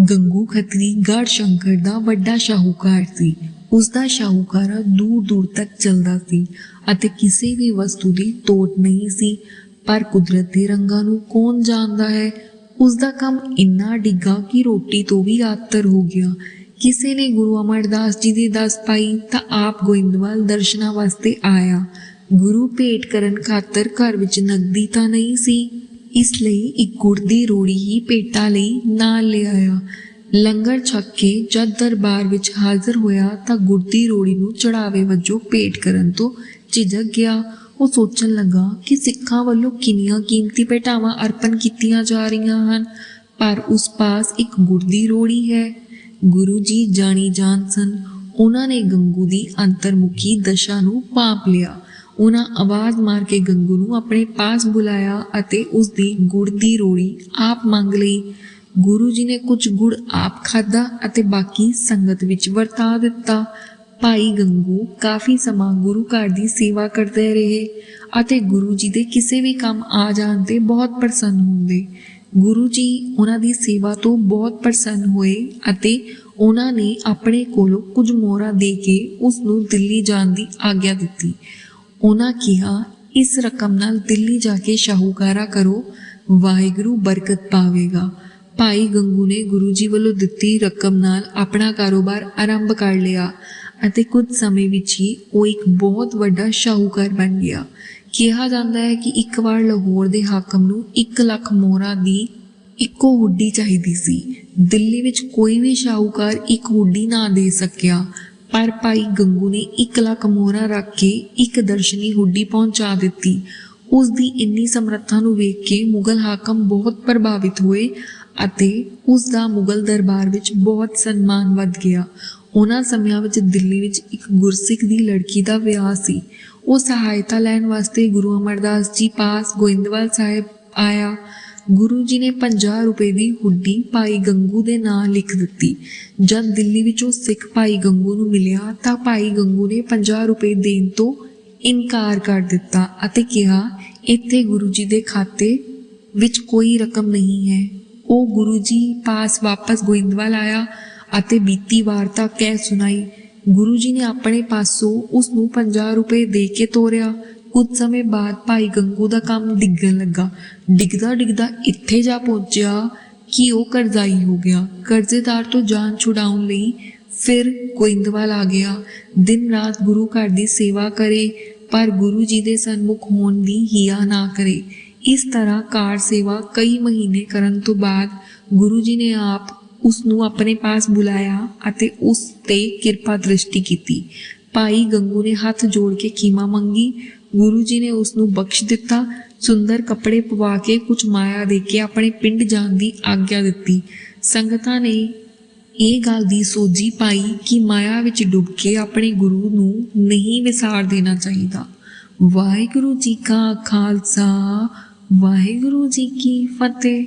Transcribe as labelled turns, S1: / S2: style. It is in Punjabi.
S1: ਗੰਗੂ ਖੱਤਰੀ ਗੜ ਸ਼ੰਕਰ ਦਾ ਵੱਡਾ ਸ਼ਾਹੂਕਾਰ ਸੀ। ਉਸ ਦਾ ਸ਼ਾਹੂਕਾਰਾ ਦੂਰ ਦੂਰ ਤੱਕ ਚੱਲਦਾ ਸੀ ਅਤੇ ਕਿਸੇ ਵੀ ਵਸਤੂ ਦੀ ਤੋਟ ਨਹੀਂ ਸੀ, ਪਰ ਕੁਦਰਤ ਦੇ ਰੰਗਾਂ ਨੂੰ ਕੌਣ ਜਾਣਦਾ ਹੈ? ਉਸ ਦਾ ਕੰਮ ਇੰਨਾ ਡਿੱਗਾ ਕਿ ਰੋਟੀ ਤੋਂ ਵੀ ਆਤਰ ਹੋ ਗਿਆ। ਕਿਸੇ ਨੇ ਗੁਰੂ ਅਮਰਦਾਸ ਜੀ ਦੀ ਦੱਸ ਪਾਈ ਤਾਂ ਆਪ ਗੋਇੰਦਵਾਲ ਦਰਸ਼ਨਾਂ ਵਾਸਤੇ ਆਇਆ। ਗੁਰੂ ਭੇਟ ਕਰਨ ਖਾਤਰ ਘਰ ਵਿੱਚ ਨਗਦੀ ਤਾਂ ਨਹੀਂ ਸੀ? ਇਸ ਲਈ ਇੱਕ ਗੁੜ ਦੀ ਰੋੜੀ ਹੀ ਭੇਟਾ ਲਈ ਨਾਲ ਲਿਆਇਆ। ਲੰਗਰ ਛਕ ਕੇ ਜਦ ਦਰਬਾਰ ਵਿੱਚ ਹਾਜ਼ਰ ਹੋਇਆ ਤਾਂ ਗੁੜ ਦੀ ਰੋੜੀ ਨੂੰ ਚੜਾਵੇ ਵਜੋਂ ਭੇਟ ਕਰਨ ਤੋਂ ਝਿਜਕ ਗਿਆ। ਉਹ ਸੋਚਣ ਲੱਗਾ ਕਿ ਸਿੱਖਾਂ ਵੱਲੋਂ ਕਿੰਨੀਆਂ ਕੀਮਤੀ ਭੇਟਾਵਾਂ ਅਰਪਣ ਕੀਤੀਆਂ ਜਾ ਰਹੀਆਂ ਹਨ, ਪਰ ਉਸ ਪਾਸ ਇੱਕ ਗੁੜ ਦੀ ਰੋੜੀ ਹੈ। ਗੁਰੂ ਜੀ ਜਾਣੀ ਜਾਣ ਸਨ, ਉਹਨਾਂ ਨੇ ਗੰਗੂ ਦੀ ਅੰਤਰਮੁਖੀ ਦਸ਼ਾ ਨੂੰ ਪਾਪ ਲਿਆ। ਉਹਨਾਂ ਆਵਾਜ਼ ਮਾਰ ਕੇ ਗੰਗੂ ਨੂੰ ਆਪਣੇ ਪਾਸ ਬੁਲਾਇਆ ਅਤੇ ਉਸ ਦੀ ਗੁੜ ਦੀ ਰੋੜੀ ਆਪ ਮੰਗ ਲਈ। ਗੁਰੂ ਜੀ ਨੇ ਕੁਝ ਗੁੜ ਆਪ ਖਾਦਾ ਅਤੇ ਬਾਕੀ ਸੰਗਤ ਵਿੱਚ ਵਰਤਾ ਦਿੱਤਾ। ਭਾਈ ਗੰਗੂ ਕਾਫੀ ਸਮਾਂ ਗੁਰੂ ਘਰ ਦੀ ਸੇਵਾ ਕਰਦੇ ਰਹੇ ਅਤੇ ਗੁਰੂ ਜੀ ਦੇ ਕਿਸੇ ਵੀ ਕੰਮ ਆ ਜਾਣ ਤੇ ਬਹੁਤ ਪ੍ਰਸੰਨ ਹੁੰਦੇ। ਗੁਰੂ ਜੀ ਉਹਨਾਂ ਦੀ ਸੇਵਾ ਤੋਂ ਬਹੁਤ ਪ੍ਰਸੰਨ ਹੋਏ ਅਤੇ ਉਹਨਾਂ ਨੇ ਆਪਣੇ ਕੋਲੋਂ ਕੁਝ ਮੋਹਰਾਂ ਦੇ ਕੇ ਉਸ ਨੂੰ ਦਿੱਲੀ ਜਾਣ ਦੀ ਆਗਿਆ ਦਿੱਤੀ। ਉਹਨਾਂ ਕਿਹਾ, ਇਸ ਰਕਮ ਨਾਲ ਦਿੱਲੀ ਜਾ ਕੇ ਸ਼ਾਹੂਕਾਰਾ ਕਰੋ, ਵਾਹਿਗੁਰੂ ਬਰਕਤ ਪਾਵੇਗਾ। ਭਾਈ ਗੰਗੂ ਨੇ ਗੁਰੂ ਜੀ ਵੱਲੋਂ ਦਿੱਤੀ ਰਕਮ ਨਾਲ ਆਪਣਾ ਕਾਰੋਬਾਰ ਆਰੰਭ ਕਰ ਲਿਆ ਅਤੇ ਕੁਝ ਸਮੇਂ ਵਿੱਚ ਹੀ ਉਹ ਇੱਕ ਬਹੁਤ ਵੱਡਾ ਸ਼ਾਹੂਕਾਰ ਬਣ ਗਿਆ। ਕਿਹਾ ਜਾਂਦਾ ਹੈ ਕਿ ਇੱਕ ਵਾਰ ਲਾਹੌਰ ਦੇ ਹਾਕਮ ਨੂੰ 1 ਲੱਖ ਮੋਹਰਾਂ ਦੀ ਇੱਕੋ ਹੁੱਡੀ ਚਾਹੀਦੀ ਸੀ। ਦਿੱਲੀ ਵਿੱਚ ਕੋਈ ਵੀ ਸ਼ਾਹੂਕਾਰ ਇੱਕ ਹੁੱਡੀ ਨਾ ਦੇ ਸਕਿਆ। ਪਰ ਭਾਈ ਗੰਗੂ ਨੇ 1 ਲੱਖ ਮੋਹਰਾਂ ਰੱਖ ਕੇ ਇੱਕ ਦਰਸ਼ਨੀ ਹੁੱਡੀ ਪਹੁੰਚਾ ਦਿੱਤੀ। ਉਸ ਦੀ ਇੰਨੀ ਸਮਰੱਥਾ ਨੂੰ ਵੇਖ ਕੇ ਮੁਗਲ ਹਾਕਮ ਬਹੁਤ ਪ੍ਰਭਾਵਿਤ ਹੋਏ ਅਤੇ ਉਸ ਦਾ ਮੁਗਲ ਦਰਬਾਰ ਵਿੱਚ ਬਹੁਤ ਸਨਮਾਨ ਵੱਧ ਗਿਆ। ਉਹਨਾਂ ਸਮਿਆਂ ਵਿੱਚ ਦਿੱਲੀ ਵਿੱਚ ਇੱਕ ਗੁਰਸਿੱਖ ਦੀ ਲੜਕੀ ਦਾ ਵਿਆਹ ਸੀ। ਉਹ ਸਹਾਇਤਾ ਲੈਣ ਵਾਸਤੇ ਗੁਰੂ ਅਮਰਦਾਸ ਜੀ ਪਾਸ ਗੋਇੰਦਵਾਲ ਸਾਹਿਬ ਆਇਆ। ਗੁਰੂ ਜੀ ਨੇ 50 ਰੁਪਏ ਦੀ ਹੁੱਡੀ ਭਾਈ ਗੰਗੂ ਦੇ ਨਾਂ ਲਿਖ ਦਿੱਤੀ। ਜਦ ਦਿੱਲੀ ਵਿੱਚੋਂ ਸਿੱਖ ਭਾਈ ਗੰਗੂ ਨੂੰ ਮਿਲਿਆ ਤਾਂ ਭਾਈ ਗੰਗੂ ਨੇ 50 ਰੁਪਏ ਦੇਣ ਤੋਂ ਇਨਕਾਰ ਕਰ ਦਿੱਤਾ ਅਤੇ ਕਿਹਾ, ਇੱਥੇ ਗੁਰੂ ਜੀ ਦੇ ਖਾਤੇ ਵਿੱਚ ਕੋਈ ਰਕਮ ਨਹੀਂ ਹੈ। ਉਹ ਗੁਰੂ ਜੀ ਪਾਸ ਵਾਪਸ ਗੋਇੰਦਵਾਲ ਆਇਆ ਅਤੇ ਬੀਤੀ ਵਾਰਤਾ ਕਹਿ ਸੁਣਾਈ, ਗੁਰੂ ਜੀ ਨੇ ਆਪਣੇ ਪਾਸੋਂ ਉਸ ਨੂੰ 50 ਰੁਪਏ ਦੇ ਕੇ ਤੋਰਿਆ। ਕੁਝ ਸਮੇਂ ਬਾਅਦ ਭਾਈ ਗੰਗੂ ਦਾ ਕੰਮ ਡਿੱਗਣ ਲੱਗਾ। ਡਿੱਗਦਾ ਡਿੱਗਦਾ ਇੱਥੇ ਜਾ ਪਹੁੰਚਿਆ ਕਿ ਉਹ ਕਰਜ਼ਾਈ ਹੋ ਗਿਆ। ਕਰਜ਼ੇਦਾਰ ਤੋਂ ਜਾਨ ਛੁਡਾਉਣ ਲਈ ਫਿਰ ਗੋਇੰਦਵਾਲ ਆ ਗਿਆ। ਦਿਨ ਰਾਤ ਗੁਰੂ ਘਰ ਦੀ ਸੇਵਾ ਕਰੇ, ਪਰ ਗੁਰੂ ਜੀ ਦੇ ਸਨਮੁਖ ਹੋਣ ਦੀ ਹਿਆ ਨਾ ਕਰੇ। ਇਸ ਤਰ੍ਹਾਂ ਕਾਰ ਸੇਵਾ ਕਈ ਮਹੀਨੇ ਕਰਨ ਤੋਂ ਬਾਅਦ ਗੁਰੂ ਜੀ ਨੇ ਆਪ ਉਸ ਨੂੰ ਆਪਣੇ ਪਾਸ ਬੁਲਾਇਆ ਅਤੇ ਉਸ ਤੇ ਕਿਰਪਾ ਦ੍ਰਿਸ਼ਟੀ ਕੀਤੀ। ਭਾਈ ਗੰਗੂ ਨੇ ਹੱਥ ਜੋੜ ਕੇ ਕੀਮਾ ਮੰਗੀ ਗੁਰੂ ਜੀ ਨੇ ਉਸ ਨੂੰ ਬਖਸ਼ ਦਿੱਤਾ, ਸੁੰਦਰ ਕੱਪੜੇ ਪਵਾ ਕੇ, ਕੁਝ ਮਾਇਆ ਦੇ ਕੇ ਆਪਣੇ ਪਿੰਡ ਜਾਣ ਦੀ ਆਗਿਆ ਦਿੱਤੀ। ਸੰਗਤਾਂ ਨੇ ਇਹ ਗੱਲ ਦੀ ਸੋਝੀ ਪਾਈ ਕਿ ਮਾਇਆ ਵਿੱਚ ਡੁੱਬ ਕੇ ਆਪਣੇ ਗੁਰੂ ਨੂੰ ਨਹੀਂ ਵਿਸਾਰ ਦੇਣਾ ਚਾਹੀਦਾ। ਵਾਹਿਗੁਰੂ ਜੀ ਕਾ ਖਾਲਸਾ, ਵਾਹਿਗੁਰੂ ਜੀ ਕੀ ਫਤਿਹ।